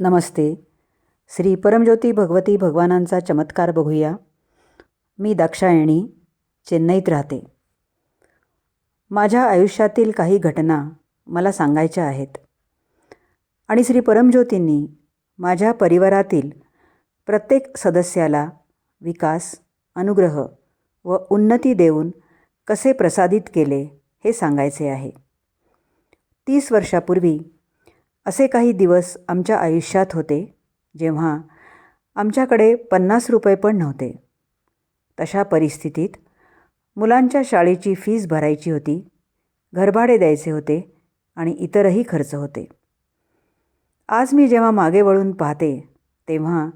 नमस्ते. श्री परमज्योती भगवती भगवानांचा चमत्कार बघूया. मी दाक्षायणी चेन्नईत राहते. माझ्या आयुष्यातील काही घटना मला सांगायच्या आहेत. आणि श्री परमज्योतींनी माझ्या परिवारातील प्रत्येक सदस्याला विकास अनुग्रह व उन्नती देऊन कसे प्रसादित केले हे सांगायचे आहे. तीस वर्षापूर्वी असे काही दिवस आमच्या आयुष्यात होते जेव्हा आमच्याकडे पन्नास रुपये पण नव्हते. तशा परिस्थितीत मुलांच्या शाळेची फीज भरायची होती घरभाडे द्यायचे होते आणि इतरही खर्च होते. आज मी जेव्हा मागे वळून पाहते तेव्हा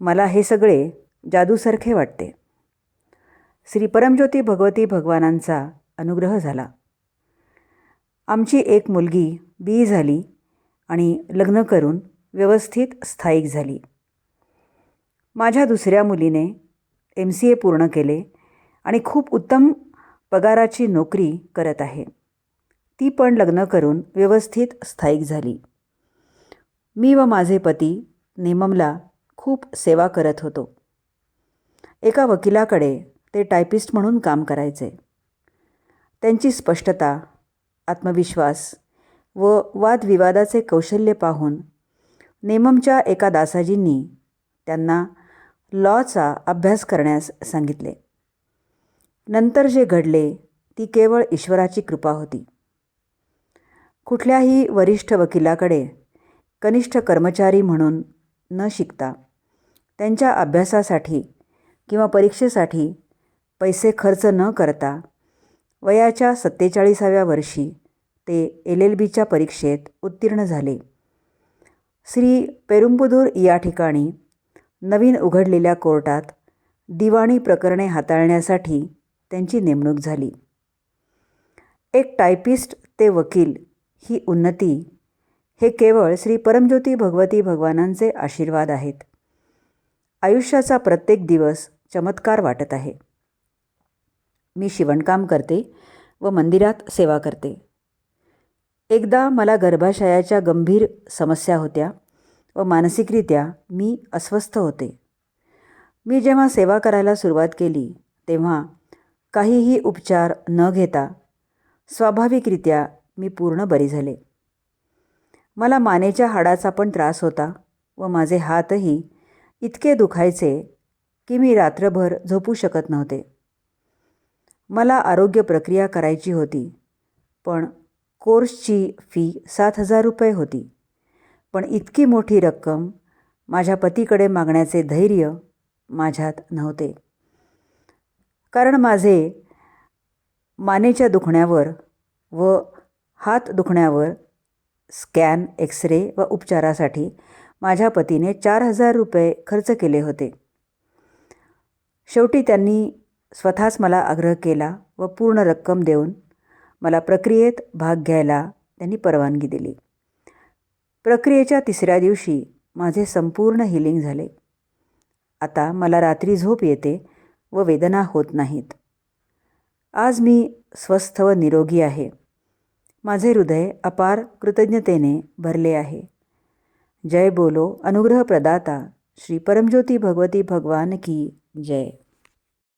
मला हे सगळे जादूसारखे वाटते. श्री परमज्योती भगवती भगवानांचा अनुग्रह झाला. आमची एक मुलगी बी झाली आणि लग्न करून व्यवस्थित स्थायिक झाली. माझ्या दुसऱ्या मुलीने एम सी ए पूर्ण केले आणि खूप उत्तम पगाराची नोकरी करत आहे. ती पण लग्न करून व्यवस्थित स्थायिक झाली. मी व माझे पती नेममला खूप सेवा करत होतो. एका वकिलाकडे ते टायपिस्ट म्हणून काम करायचे. त्यांची स्पष्टता आत्मविश्वास व वादविवादाचे कौशल्य पाहून नेममच्या एका दासाजींनी त्यांना लॉचा अभ्यास करण्यास सांगितले. नंतर जे घडले ती केवळ ईश्वराची कृपा होती. कुठल्याही वरिष्ठ वकिलाकडे कनिष्ठ कर्मचारी म्हणून न शिकता त्यांच्या अभ्यासासाठी किंवा परीक्षेसाठी पैसे खर्च न करता वयाच्या सत्तेचाळीसाव्या वर्षी ते एल एल बीच्या परीक्षेत उत्तीर्ण झाले. श्री पेरुंबुदूर या ठिकाणी नवीन उघडलेल्या कोर्टात दिवाणी प्रकरणे हाताळण्यासाठी त्यांची नेमणूक झाली. एक टायपिस्ट ते वकील ही उन्नती हे केवळ श्री परमज्योती भगवती भगवानांचे आशीर्वाद आहेत. आयुष्याचा प्रत्येक दिवस चमत्कार वाटत आहे. मी शिवणकाम करते व मंदिरात सेवा करते. एकदा मला गर्भाशयाच्या गंभीर समस्या होत्या व मानसिकरित्या मी अस्वस्थ होते. मी जेव्हा सेवा करायला सुरुवात केली तेव्हा काहीही उपचार न घेता स्वाभाविकरित्या मी पूर्ण बरी झाले. मला मानेच्या हाडाचा पण त्रास होता व माझे हातही इतके दुखायचे की मी रात्रभर झोपू शकत नव्हते. मला आरोग्य प्रक्रिया करायची होती पण कोर्सची फी सात हजार रुपये होती. पण इतकी मोठी रक्कम माझ्या पतीकडे मागण्याचे धैर्य माझ्यात नव्हते. कारण माझे मानेच्या दुखण्यावर व हात दुखण्यावर स्कॅन एक्सरे व उपचारासाठी माझ्या पतीने चार हजार रुपये खर्च केले होते. शेवटी त्यांनी स्वतःच मला आग्रह केला व पूर्ण रक्कम देऊन मला प्रक्रियेत भाग घ्यायला त्यांनी परवानगी दिली. प्रक्रियेच्या तिसऱ्या दिवशी माझे संपूर्ण हिलिंग झाले. आता मला रात्री झोप येते व वेदना होत नाहीत. आज मी स्वस्थ व निरोगी आहे. माझे हृदय अपार कृतज्ञतेने भरले आहे. जय बोलो अनुग्रह प्रदाता श्री परमज्योती भगवती भगवान की जय.